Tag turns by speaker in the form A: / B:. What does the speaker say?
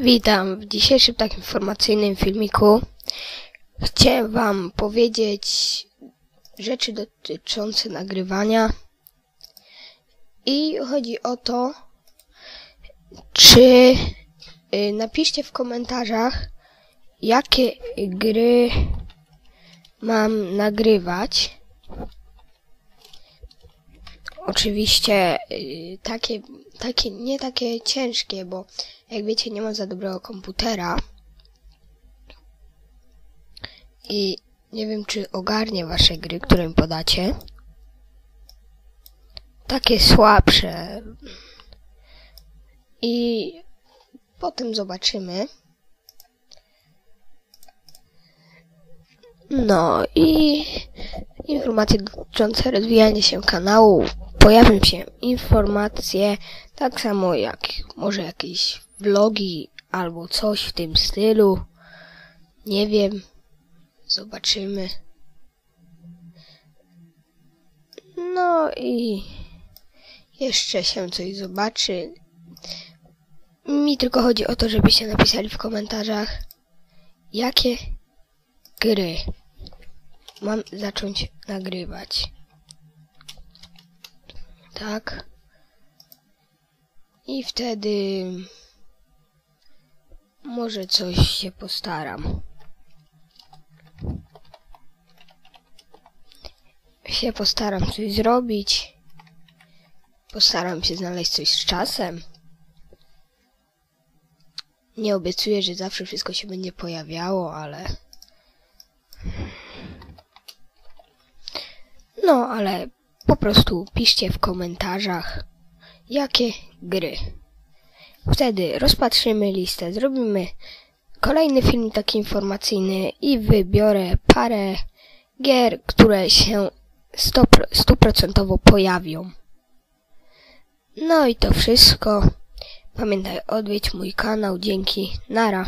A: Witam w dzisiejszym takim informacyjnym filmiku. Chciałem Wam powiedzieć rzeczy dotyczące nagrywania. I chodzi o to, czy y, napiszcie w komentarzach, jakie gry mam nagrywać. Oczywiście y, takie, takie, nie takie ciężkie, bo jak wiecie nie mam za dobrego komputera. I nie wiem czy ogarnie wasze gry, które mi podacie. Takie słabsze. I potem zobaczymy. No i informacje dotyczące rozwijania się kanału. Pojawią się informacje, tak samo jak może jakieś vlogi albo coś w tym stylu. Nie wiem. Zobaczymy. No i jeszcze się coś zobaczy. Mi tylko chodzi o to, żebyście napisali w komentarzach, jakie gry mam zacząć nagrywać. Tak. I wtedy może coś się postaram. Się postaram coś zrobić. Postaram się znaleźć coś z czasem. Nie obiecuję, że zawsze wszystko się będzie pojawiało, ale. No, ale po prostu piszcie w komentarzach, jakie gry. Wtedy rozpatrzymy listę, zrobimy kolejny film taki informacyjny i wybiorę parę gier, które się stuprocentowo pojawią. No i to wszystko. Pamiętaj odwiedź mój kanał. Dzięki. Nara.